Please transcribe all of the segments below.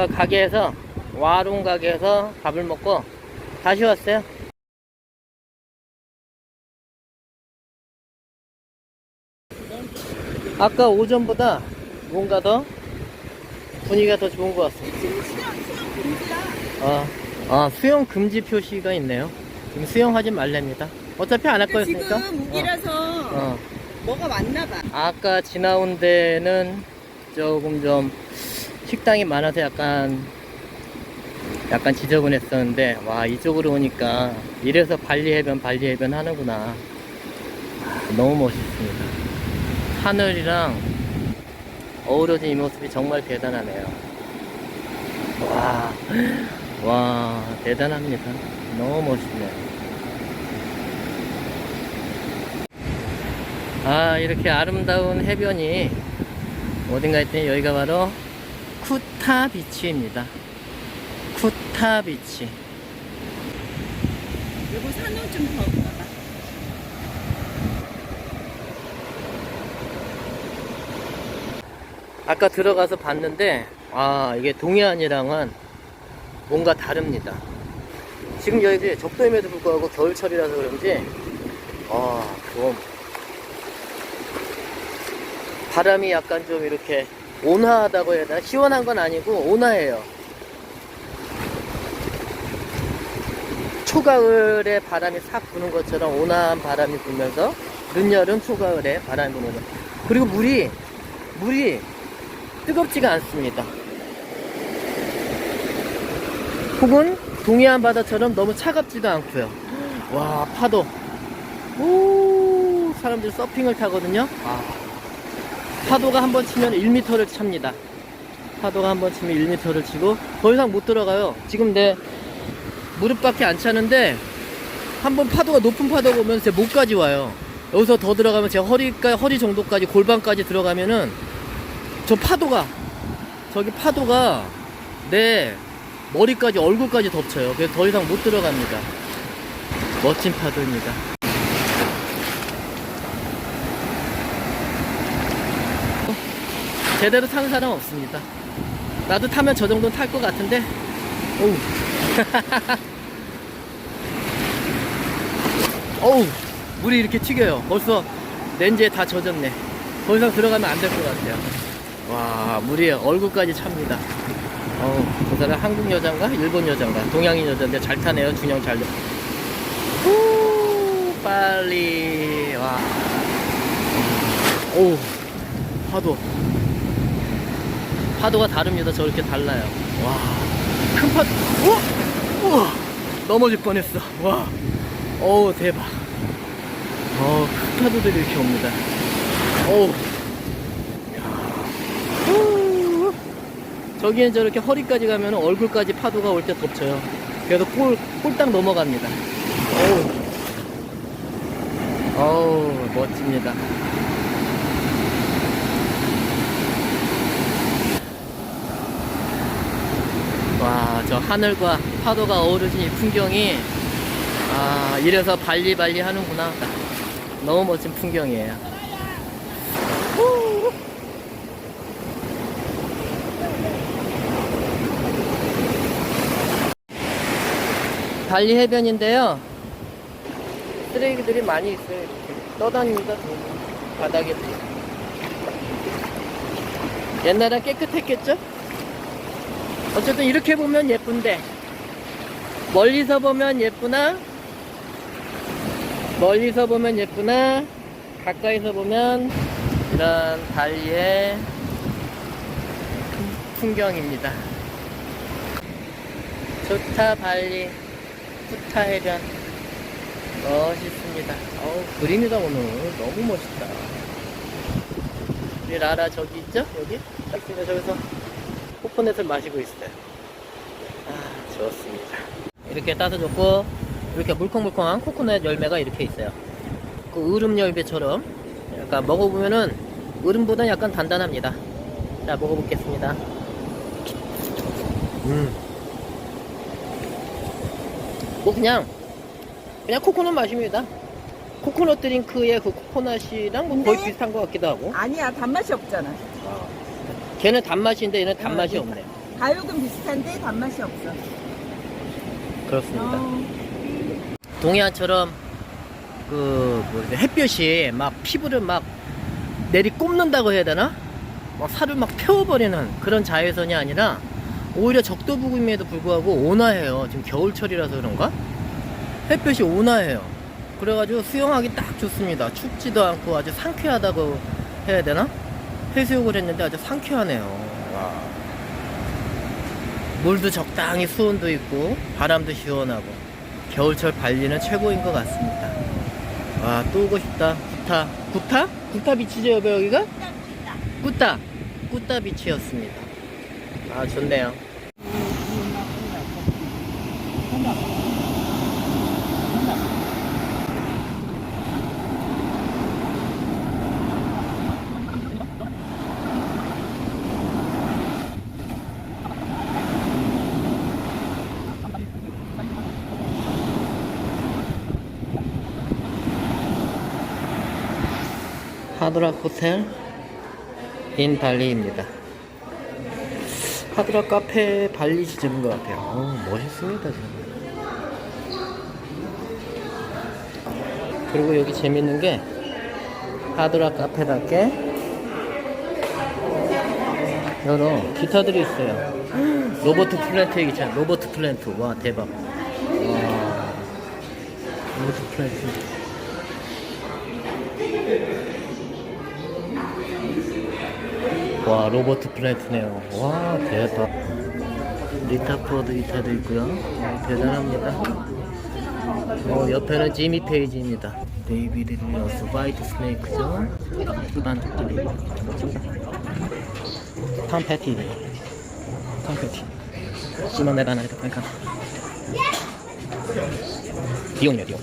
아까 가게에서 와롱 가게에서 밥을 먹고 다시 왔어요. 아까 오전보다 뭔가 더 분위기가 더 좋은 것 같습니다. 어, 아, 수영 금지 표시가 있네요. 지금 수영하지 말랍니다. 어차피 안 할 거였으니까. 지금 우기라서 어, 어. 뭐가 왔나 봐. 아까 지나온 데는 조금 좀 식당이 많아서 약간 약간 지저분했었는데 와 이쪽으로 오니까 이래서 발리 해변 발리 해변 하는구나. 아, 너무 멋있습니다. 하늘이랑 어우러진 이 모습이 정말 대단하네요. 와, 와 대단합니다. 너무 멋있네요 아 이렇게 아름다운 해변이 어딘가 했더니 여기가 바로 쿠타 비치입니다. 쿠타 비치. 여보 산호 좀더 봐봐. 아까 들어가서 봤는데 아 이게 동해안이랑은 뭔가 다릅니다. 지금 여기 적도임에도 불구하고 겨울철이라서 그런지 아 좀 바람이 약간 좀 이렇게 온화하다고 해야 되나 시원한 건 아니고 온화해요 초가을에 바람이 싹 부는 것처럼 온화한 바람이 불면서 늦여름 초가을에 바람이 부는 거 그리고 물이 물이 뜨겁지가 않습니다. 혹은 동해안 바다처럼 너무 차갑지도 않고요. 와 파도. 오 사람들 서핑을 타거든요. 아, 파도가 한 번 치면 1m를 찹니다. 파도가 한 번 치면 1m를 치고 더 이상 못 들어가요. 지금 내 무릎밖에 안 차는데 한 번 파도가 높은 파도가 오면 제 목까지 와요. 여기서 더 들어가면 제 허리까 허리 정도까지 골반까지 들어가면은 저 파도가 저기 파도가 내 머리까지 얼굴까지 덮쳐요. 그래서 더 이상 못 들어갑니다. 멋진 파도입니다. 제대로 타는 사람 없습니다. 나도 타면 저 정도는 탈 것 같은데. 어우. 어우. 물이 이렇게 튀겨요. 벌써 렌즈에 다 젖었네. 더 이상 들어가면 안 될 것 같아요. 와, 물이 얼굴까지 찹니다. 어우, 저 사람 한국 여잔가? 일본 여잔가? 동양인 여잔데 잘 타네요. 균형 잘. 후, 빨리. 와. 오, 파도. 파도가 다릅니다. 저렇게 달라요. 와, 큰 파도. 우와! 우와! 넘어질 뻔했어. 와. 어우, 대박. 어, 큰 파도들이 이렇게 옵니다. 어우. 후. 저기는 저렇게 허리까지 가면 얼굴까지 파도가 올 때 덮쳐요. 그래도 꼴, 꼴딱 넘어갑니다. 어우. 어우, 멋집니다. 하늘과 파도가 어우러진 이 풍경이, 아, 이래서 발리발리 하는구나. 너무 멋진 풍경이에요. 발리 해변인데요. 쓰레기들이 많이 있어요. 이렇게. 떠다닙니다. 바닥에. 옛날엔 깨끗했겠죠? 어쨌든 이렇게 보면 예쁜데 멀리서 보면 예쁘나 멀리서 보면 예쁘나 가까이서 보면 이런 발리의 풍경입니다. 좋다 발리 쿠타 해변 멋있습니다. 어우 그림이다 오늘 너무 멋있다. 우리 라라 저기 있죠? 여기? 딱 있습니다. 저기서 코코넛을 마시고 있어요. 아 좋습니다. 이렇게 따서 좋고 이렇게 물컹물컹한 코코넛 열매가 이렇게 있어요. 그 으름 열매처럼 약간 먹어보면은 으름보다 약간 단단합니다. 자 먹어보겠습니다. 음. 뭐 그냥 그냥 코코넛 맛입니다. 코코넛 드링크의 그 코코넛이랑 뭐 거의 네. 비슷한 것 같기도 하고. 아니야 단맛이 없잖아. 걔는 단맛인데 얘는 단맛이 아, 없네. 다육은 비슷한데 단맛이 없어. 그렇습니다. 어. 동해안처럼 그 뭐지, 햇볕이 막 피부를 막 내리 꼽는다고 해야 되나? 막 살을 막 태워버리는 그런 자외선이 아니라 오히려 적도부임에도 불구하고 온화해요. 지금 겨울철이라서 그런가? 햇볕이 온화해요. 그래가지고 수영하기 딱 좋습니다. 춥지도 않고 아주 상쾌하다고 해야 되나? 해수욕을 했는데 아주 상쾌하네요. 와. 물도 적당히 수온도 있고 바람도 시원하고 겨울철 발리는 최고인 것 같습니다. 와, 또 오고 싶다. 구타. 구타? 구타 비치죠, 여기 여기가? 꾸따. 꾸따 비치였습니다. 아, 좋네요. 하드락 호텔 인 발리입니다. 하드락 카페 발리 지점인 것 같아요. 어, 멋있습니다, 지금. 그리고 여기 재밌는 게 하드락 카페답게 여러 기타들이 있어요. 로버트 플랜트 기타, 로버트 플랜트. 와, 대박. 와, 로버트 플랜트. 와 로버트 플랜트네요. 와 대박. 리타포드 기타도 있고요. 어, 대단합니다. 어, 옆에는 지미 페이지입니다. 데이비드 릴러스 화이트 스네이크죠? 일반 톰 패티. 톰 패티. 시몬 에바나 이렇게 보니까 디옹이요 디옹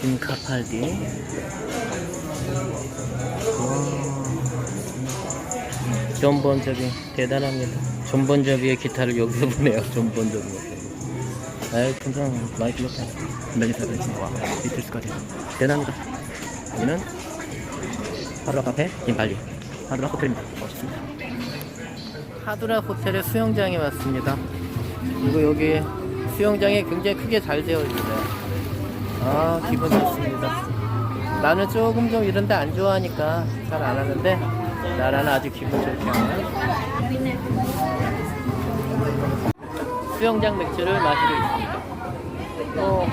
짐 카팔디 와. 존 본저비 대단합니다. 존 본저비의 기타를 여기서 보네요. 존 본저비 아이 굉장 마이크 높아 멜리사 베지 와 비틀스까지 대단합니다. 여기는 하드락 카페? 인발리. 하드락 호텔입니다. 멋있습니다. 하드락 호텔의 수영장에 왔습니다. 그리고 여기 수영장이 굉장히 크게 잘 되어 있어요 아 기분 좋습니다. 나는 조금 좀 이런데 안 좋아하니까 잘 안 하는데 나라는 아주 기분 좋게. 하네 수영장 맥주를 마시고 있습니다 어,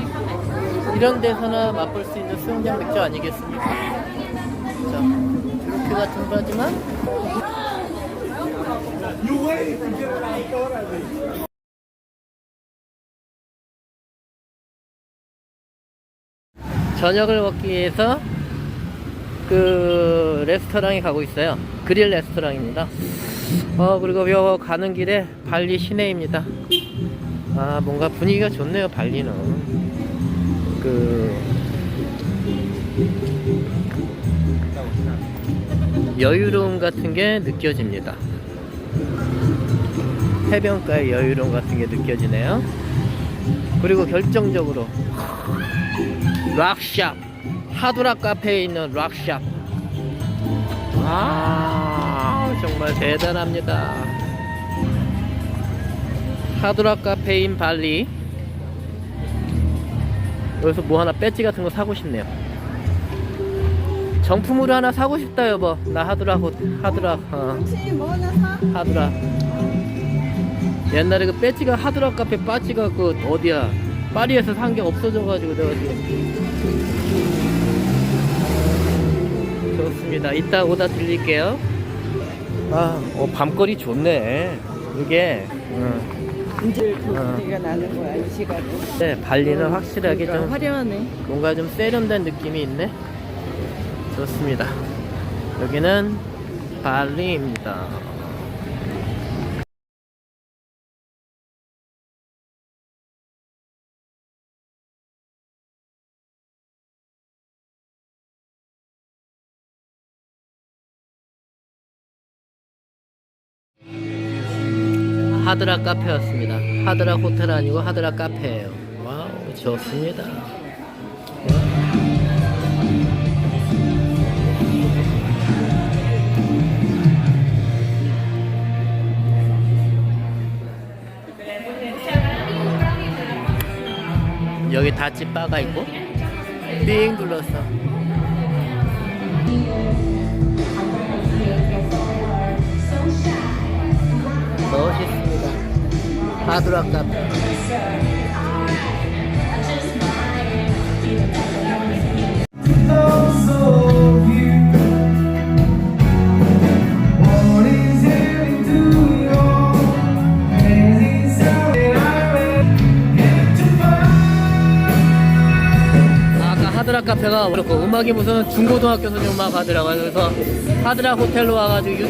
이런 데서나 맛볼 수 있는 수영장 맥주 아니겠습니까 자, 이렇게 같은 거지만 저녁을 먹기 위해서 그 레스토랑에 가고 있어요. 그릴 레스토랑입니다. 어 그리고 요 가는 길에 발리 시내입니다. 아 뭔가 분위기가 좋네요 발리는. 그 여유로움 같은 게 느껴집니다. 해변가의 여유로움 같은 게 느껴지네요. 그리고 결정적으로 락샵 하드락 카페에 있는 락샵 아 정말 대단합니다 하드락 카페인 발리 여기서 뭐 하나 배지 같은 거 사고 싶네요 정품으로 하나 사고 싶다 여보 나 하드락 호- 하드락 어? 하드락 옛날에 그 배지가 하드락 카페 빠지가 그 어디야 파리에서 산 게 없어져가지고 내가 지금 좋습니다. 이따 오다 들릴게요. 아, 어, 밤거리 좋네. 이게, 어, 이제 어. 소리가 나는 거야 이 시간에. 네, 발리는 확실하게 좀 화려하네. 뭔가 좀 세련된 느낌이 있네. 좋습니다. 여기는 발리입니다. 하드락 카페였습니다. 하드락 호텔 아니고 하드락 카페예요. 와우 좋습니다. 여기 닷집 바가 있고 빙 둘러서 하드락 카페. 하드락 카페가 그렇고 음악이 무슨 중고등학교 선생님 음악 하더라고요. 그래서 하드락 호텔로 와가지고 유-